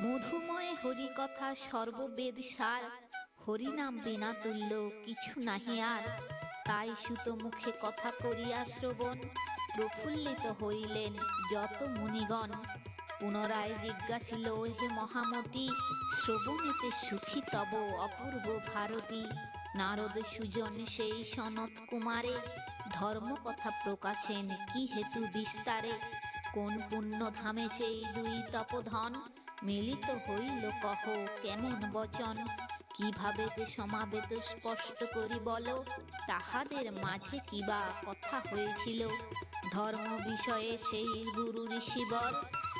মধুময় হরিকথা সর্ববেদ সার। হরিনাম বিনা তুল্য কিছু নাহি আর। তাই সুত মুখে কথা করিয়া শ্রবণ। প্রফুল্লিত হইলেন যত মুনিগণ। পুনরায় জিজ্ঞাসিল হে মহামতি, শ্রবণেতে সুখী তব অপূর্ব ভারতী। নারদ সুজন সেই সনত কুমারে। ধর্ম কথা প্রকাশেন কি হেতু বিস্তারে? কোন পুণ্য ধামে সেই দুই তপধন? মিলিত হইল কহ, কেমন বচন? কীভাবে যে সমাবেত স্পষ্ট করি বলো? তাহাদের মাঝে কিবা কথা হয়েছিল? ধর্ম বিষয়ে সেই গুরু ঋষিবর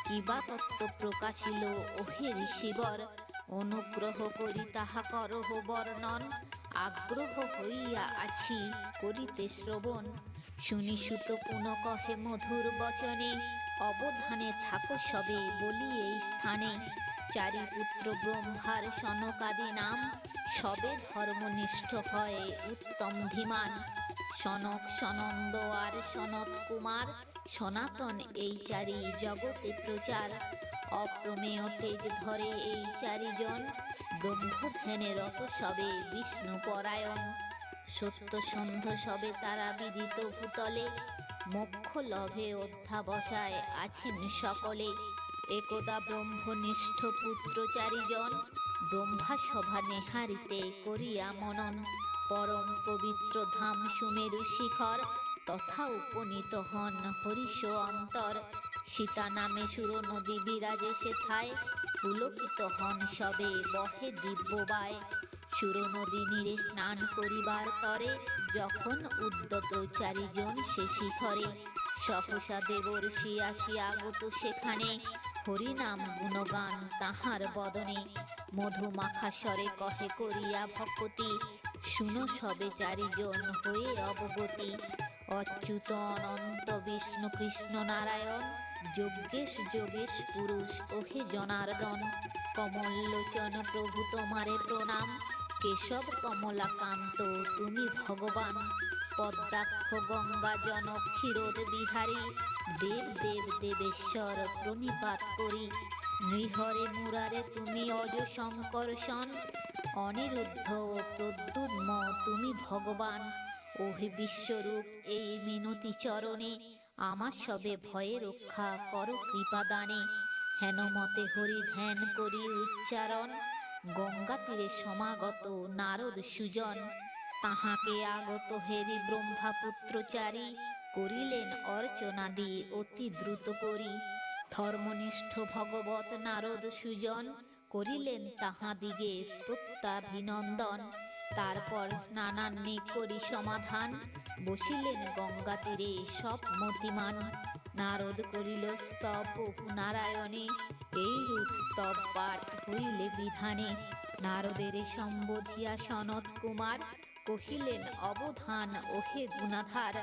কিবা তত্ত্ব প্রকাশিল? ওহে ঋষিবর, অনুগ্রহ করি তাহা করহ বর্ণন। আগ্রহ হইয়া আছি করিতে শ্রবণ। শুনি সুত মধুর বচনে, অবধানে থাকো সবে বলি এই স্থানে। চারি পুত্র ব্রহ্মার সনকাদি নাম, সবে ধর্মনিষ্ঠ হয় উত্তম ধীমান। সনক সনন্দ আর সনত কুমার, সনাতন এই চারি জগতে প্রচার। অপ্রমেয় তেজ ধরে এই চারিজন। ব্রহ্ম ধ্যানে রত সবে বিষ্ণু পরায়ণ। সত্য সন্ধ সবে তারা বিদিত ভূতলে। মোক্ষ লভে অধ্যাবসায় আছেন সকলে। একদা ব্রহ্মনিষ্ঠ পুত্র চারিজন। ব্রহ্মা সভা নেহারিতে করিয়া মনন। পরম পবিত্র ধাম সুমেরু শিখর। তথা উপনীত হন হরিষ অন্তর। সীতা নামে সুর নদী বিরাজে সেথায় পুলকিত হন সবে, বহে দিব্যবায় সুর নদী নীরে স্নান করিবার তরে যখন উদ্যত চারিজন সে শিখরে। সহসা দেবর্ষি আসি আগত সেখানে। হরিনাম গুণগান তাহার বদনে। মধুমাখা স্বরে কহে করিয়া ভকতি। শুনো সবে চারিজন হয়ে অবগতি। অচ্যুত অনন্ত বিষ্ণু কৃষ্ণ নারায়ণ। যজ্ঞেশ, যোগেশ, পুরুষ ওহে জনার্দন কমললোচন প্রভু তোমারে প্রণাম। কেশব, কমলাকান্ত, তুমি ভগবান। পদ্মাক্ষ, গঙ্গা, জনক, ক্ষীরোদ বিহারী। দেব দেব, দেবেশ্বর, প্রণিপাত করি। নৃহরে, মুরারে, তুমি অজ শঙ্কর্ষণ অনিরুদ্ধ ও প্রদ্যুৎম তুমি ভগবান। ওহে বিশ্বরূপ, এই মিনতি চরণে আমার সবে ভয়ে রক্ষা কর কৃপাদানে হেন মতে হরি ধ্যান করি উচ্চারণ। গঙ্গা তীরে সমাগত নারদ সুজন। তাহাকে আগত হেরি ব্রহ্মাপুত্রচারী করিলেন অর্চনাদি অতি দ্রুত করি। ধর্মনিষ্ঠ ভগবত নারদ সুজন, করিলেন তাহাদিগে প্রত্যাভিনন্দন। তারপর স্নানান্নে করি সমাধান। বসিলেন গঙ্গা তীরে সব মতিমান। নারদ করিল, স্তব প্রভু নারায়ণে, এই রূপ স্তব পাঠ হইলে বিধানে। নারদের সম্বোধিয়া সনত কুমার, কহিলেন, অবধান, ওহে গুণাধার,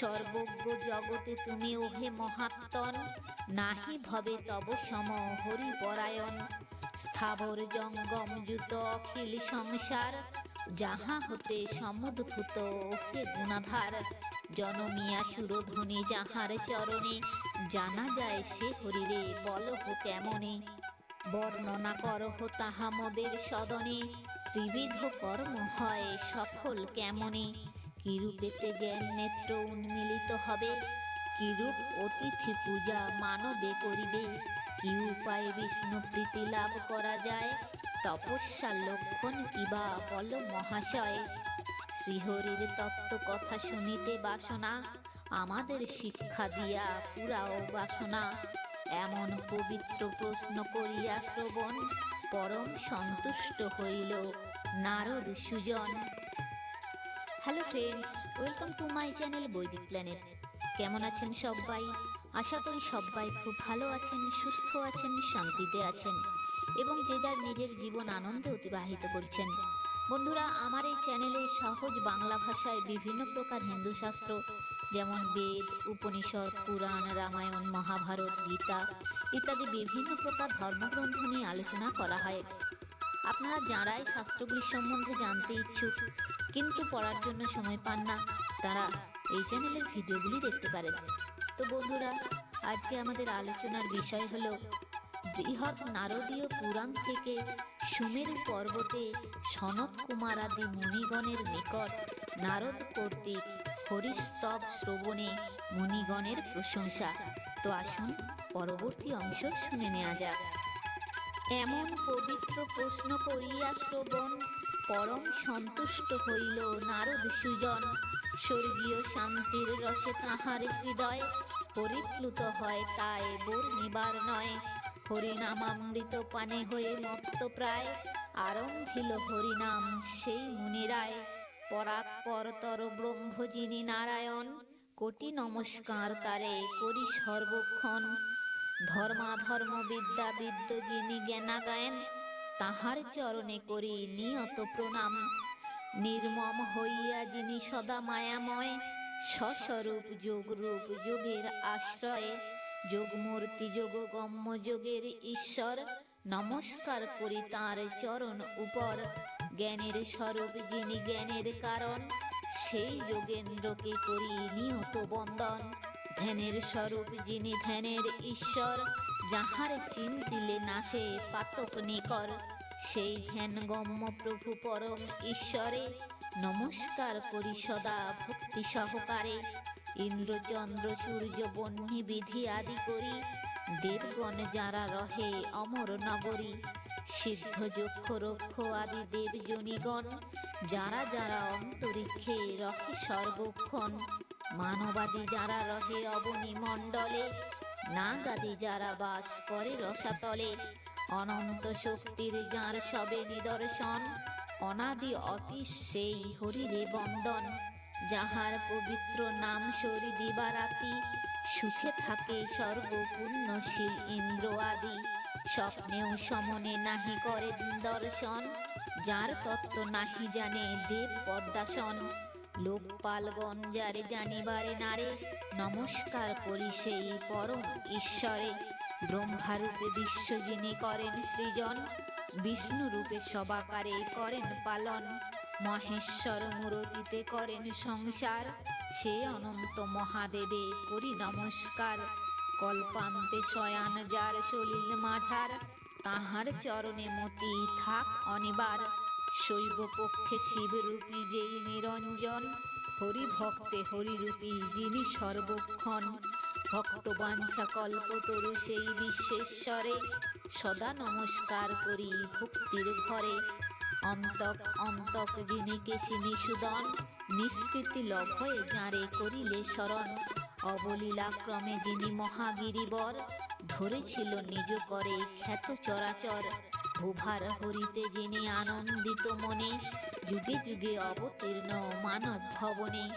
সর্বজ্ঞ জগতে তুমি ওহে মহাত্মন নাহি ভবে তব সম হরিপরায়ণ। স্থাবর জঙ্গম যুত অখিল সংসার যাহা হতে সমুদ্ভূত ওহে গুণাধার। জনমিয়া সুরধ্বনি যাহার চরণে, জানা যায় সে হরিরে বলহ কেমনে? বর্ণনা করহ তাহা মোদের সদনে, ত্রিবিধ কর্ম হয় সফল কেমনে? কিরূপেতে জ্ঞান নেত্র উন্মিলিত হবে? কিরূপ অতিথি পূজা মানবে করিবে? কি উপায়ে বিষ্ণু প্রীতি লাভ করা যায়? তপস্যার লক্ষণ কিবা বল মহাশয়? শ্রীহরির তত্ত্ব কথা শুনিতে বাসনা, আমাদের শিক্ষা দিয়া পুরাও বাসনা। এমন পবিত্র প্রশ্ন করিয়া শ্রবণ, পরম সন্তুষ্ট হইল Narad Sujan. Hello friends welcome to my channel Vaidik Planet কেমন আছেন সবাই? আশা করি সবাই খুব ভালো আছেন, সুস্থ আছেন, শান্তিতে আছেন। এবং যে যার নিজের জীবন আনন্দে অতিবাহিত করছেন। বন্ধুরা, আমার এই চ্যানেলে সহজ বাংলা ভাষায় বিভিন্ন প্রকার হিন্দু শাস্ত্র, যেমন বেদ, উপনিষদ, পুরাণ, রামায়ণ, মহাভারত, গীতা ইত্যাদি বিভিন্ন প্রকার ধর্মগ্রন্থ নিয়ে আলোচনা করা হয়। আপনারা যারাই শাস্ত্রগুলির সম্বন্ধে জানতে ইচ্ছুক, কিন্তু পড়ার জন্য সময় পান না, তারা এই চ্যানেলের ভিডিওগুলি দেখতে পারেন। তো বন্ধুরা, আজকে আমাদের আলোচনার বিষয় হলো বৃহৎ নারদীয় পুরাণ থেকে সুমেরু পর্বতে সনত কুমার আদি মুনিগণের নিকট নারদ কর্তৃক হরিস্তব শ্রবণে মুনিগণের প্রশংসা। তো আসুন পরবর্তী অংশ শুনে নেওয়া যাক। এমন পবিত্র প্রশ্ন করিয়া শ্রবণ, পরম সন্তুষ্ট হইল নারদ সুজন। স্বর্গীয় শান্তির রসে তাহার হৃদয় পরিপ্লুত হয়, তাই বোর নিবার নয়। হরিনামামৃত পানে হয়ে মত্ত প্রায় আরম্ভিল হরিনাম সেই মুনিরায়। পরাৎপরতর ব্রহ্ম যিনি নারায়ণ, কোটি নমস্কার তারে করি সর্বক্ষণ। ধর্মাধর্ম বিদ্যা বিদ্য যিনি জ্ঞানা গায়েন তাহার চরণে করি নিয়ত প্রণাম। নির্মম হইয়া যিনি সদা মায়াময় স্বস্বরূপ যোগরূপ যোগের আশ্রয়ে যোগমূর্তি যোগগম্য যোগের ঈশ্বর, নমস্কার করি তাঁর চরণ উপর। জ্ঞানের স্বরূপ যিনি জ্ঞানের কারণ, সেই যোগেন্দ্রকে করি নিয়ত বন্দন। ধ্যানের স্বরূপ যিনি ধ্যানের ঈশ্বর, যাহার চিন্তিলে নাশে পাতক নিকর। সেই ধ্যান গম্য প্রভু পরম ঈশ্বরে, নমস্কার করি সদা ভক্তি সহকারে। ইন্দ্রচন্দ্র, সূর্য বহ্নি বিধি আদি করি। দেবগণ যারা রহে অমর নগরী, সিদ্ধ, যক্ষ, রক্ষ আদি দেবজনীগণ যারা যারা অন্তরিক্ষে রহে সর্বক্ষণ, মানবাদি যারা রহে অবনী মণ্ডলে, নাগাদি যারা বাস করে রসাতলে, অনন্ত শক্তির যার সবে নিদর্শন, অনাদি অতি সেই হরিরে বন্দন। যাহার পবিত্র নাম সরি দিবারাতি, সুখে থাকে সর্বপূর্ণশীল ইন্দ্র আদি। স্বপ্নেও সমনে নাহি করে দর্শন, যার তত্ত্ব নাহি জানে দেব পদ্মাসন। লোকপালগণ যারে জানিবারে নারে নমস্কার করি সেই পরম ঈশ্বরে। ব্রহ্মারূপে বিশ্ব যিনি করেন সৃজন বিষ্ণু রূপে সবাকারে করেন পালন। মহেশ্বর মূরতিতে করেন সংসার। সে অনন্ত মহাদেবে করি নমস্কার। কল্পান্তে শয়ান যার সলিল মাঝার, তাহার চরণে মতি থাক অনিবার। শৈব পক্ষে শিবরূপী যেই নিরঞ্জন, হরি ভক্তে হরিরূপী যিনি সর্বক্ষণ। ভক্ত বাঞ্ছা কল্পতরু সেই বিশ্বেশ্বরে, সদা নমস্কার করি ভক্তির ঘরে। অন্তক অন্তক যিনি কেশিনী সুদন নিষ্কৃতি লভয়ে যাঁরে করিলে শরণ। অবলীলাক্রমে যিনি মহাগিরিবর, ধরেছিল নিজ করে খ্যাত চরাচর। ভূভার হরিতে যিনি আনন্দিত মনে, যুগে যুগে অবতীর্ণ মানব ভবনে।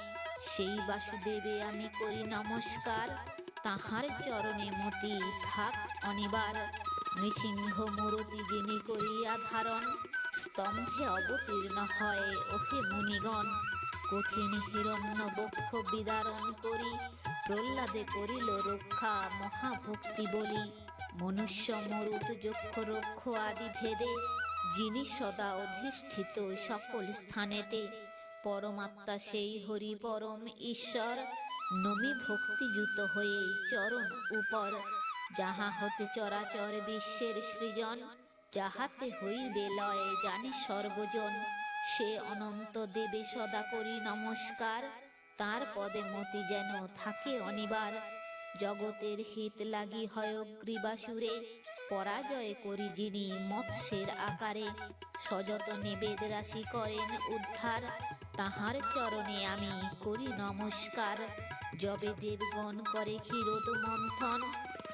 সেই বাসুদেবে আমি করি নমস্কার। তাহার চরণে মতি থাক অনিবার। নৃসিংহ মূরতি যিনি করিয়া ধারণ। স্তম্ভে অবতীর্ণ হয় ওহে মুনিগণ। কঠিন হিরণ্য বক্ষ বিদারণ করি, প্রহ্লাদে করিল রক্ষা, মহাভক্তি বলি। মনুষ্য মরুত যক্ষ রক্ষ আদি ভেদে, যিনি সদা অধিষ্ঠিত সকল স্থানেতে। পরমাত্মা সেই হরি পরম ঈশ্বর, নমি ভক্তিযুত হয়ে চরণ উপর, যাহা হতে চরাচর বিশ্বের সৃজন যাহাতে হইবে লয় জানি সর্বজন, সে অনন্ত দেবে সদা করি নমস্কার, তার পদে মতি যেন থাকে অনিবার। জগতের হিত লাগি হয় গ্রীবাসুরে পরাজয় করি যিনি মৎস্যের আকারে। সযতনে বেদ রাশি করেন উদ্ধার, তাহার চরণে আমি করি নমস্কার। যবে দেবগণ করে ক্ষীরোদ মন্থন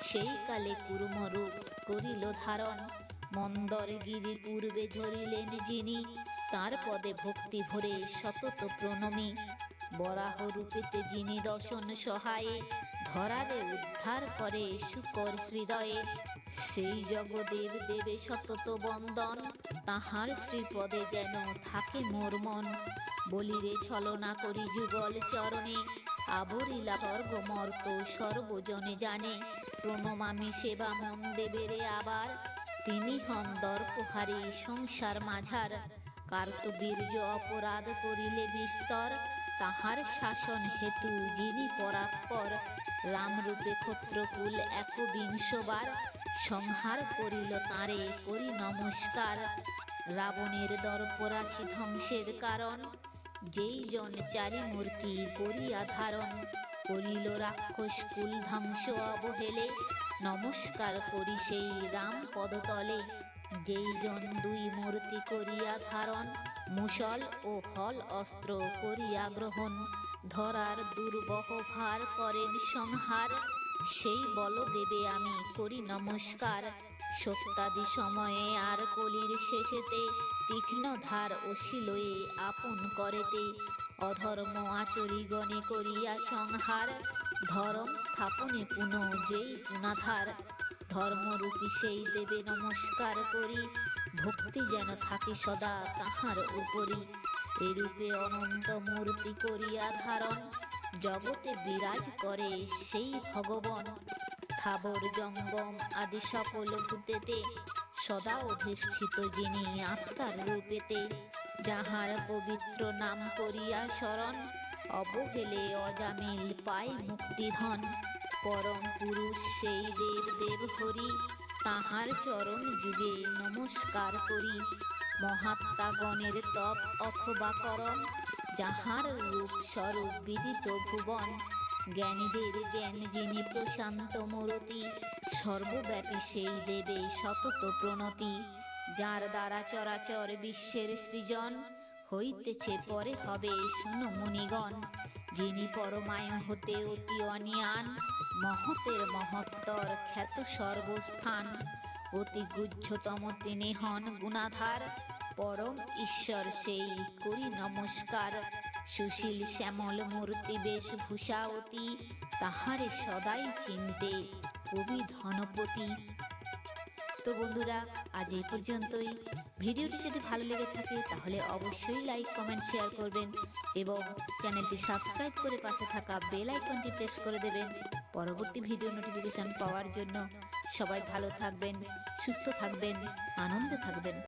সেই কালে কুর্মরূপ করিল ধারণ। মন্দর গিরি পূর্বে ধরিলেন যিনি, তার পদে ভক্তি ভরে সতত প্রণমী। বরাহ রূপেতে যিনি দশন সহায়ে, ধরারে উদ্ধার করে শুকর হৃদয়ে। সেই জগদেব দেবে সতত বন্দন, তাহার শ্রীপদে যেন থাকে মোর মন। বলিরে ছলনা করি যুগল চরণে, আবরিলা স্বর্গমর্ত সর্বজনে জানে। প্রণমামি সেবা মন দেবেরে আবার তিনি হন দর্পহারী সংসার মাঝার। কার্তবীর্য অপরাধ করিলে বিস্তর, তাহার শাসন হেতু যিনি পরাৎপর রামরূপে ক্ষত্রকুল এক একবিংশবার, সংহার করিল তারে করি নমস্কার। রাবণের দর্পরাশি ধ্বংসের কারণ, যেই জন চারি মূর্তি করিয়া ধারণ, করিল রাক্ষস কুল ধ্বংস অবহেলে নমস্কার করি সেই রাম পদতলে, যেই জন দুই মূর্তি করিয়া ধারণ, মুসল ও হল অস্ত্র করিয়া গ্রহণ। ধরার দুর্বহ ভার করেন সংহার, সেই বল দেবে আমি করি নমস্কার। সত্যাদি সময়ে আর কলির শেষেতে তীক্ষ্ণ ধার অশিলয়ে আপন করেতে, অধর্ম আচরিগণে করিয়া সংহার। ধর্ম স্থাপনে পুনঃ যেই গুণাধার, ধর্মরূপী সেই দেবে নমস্কার করি। ভক্তি যেন থাকে সদা তাহার উপরি। এরূপে অনন্ত মূর্তি করিয়া ধারণ। জগতে বিরাজ করে সেই ভগবান। স্থাবর জঙ্গম আদি সকল ভূতেতে। সদা অধিষ্ঠিত যিনি আত্মার রূপেতে। যাহার পবিত্র নাম করিয়া শরণ অবহেলে অজামিল পায় মুক্তিধন। পরম পুরুষ সেই দেব দেব হরি, তাহার চরণ যুগে নমস্কার করি। মহাত্মাগণের তপ অথবা করম যাহার রূপ স্বরূপ বিদিত ভুবন। জ্ঞানীদের জ্ঞান যিনি প্রশান্ত মূরতি, সর্বব্যাপী সেই দেবে সতত প্রণতি। যার দ্বারা চরাচর বিশ্বের সৃজন হইতেছে, পরে হবে, শুনো মুনিগণ। যিনি পরমায়ু হতে অতি অনিয়ান, মহতের মহত্তর খ্যাত সর্বস্থান। অতি গুহ্যতম তিনি হন গুণাধার, পরম ঈশ্বর সেই করি নমস্কার। সুশীল শ্যামল মূর্তি বেশভূষা অতি, তাহারে সদাই চিনতে কবি ধনপতি। তো বন্ধুরা, আজ এই পর্যন্তই। ভিডিওটি যদি ভালো লেগে থাকে, তাহলে অবশ্যই লাইক কমেন্ট শেয়ার করবেন এবং চ্যানেলটি সাবস্ক্রাইব করে পাশে থাকা বেল আইকনটি প্রেস করে দেবেন পরবর্তী ভিডিও নোটিফিকেশন পাওয়ার জন্য। সবাই ভালো থাকবেন, সুস্থ থাকবেন, আনন্দে থাকবেন।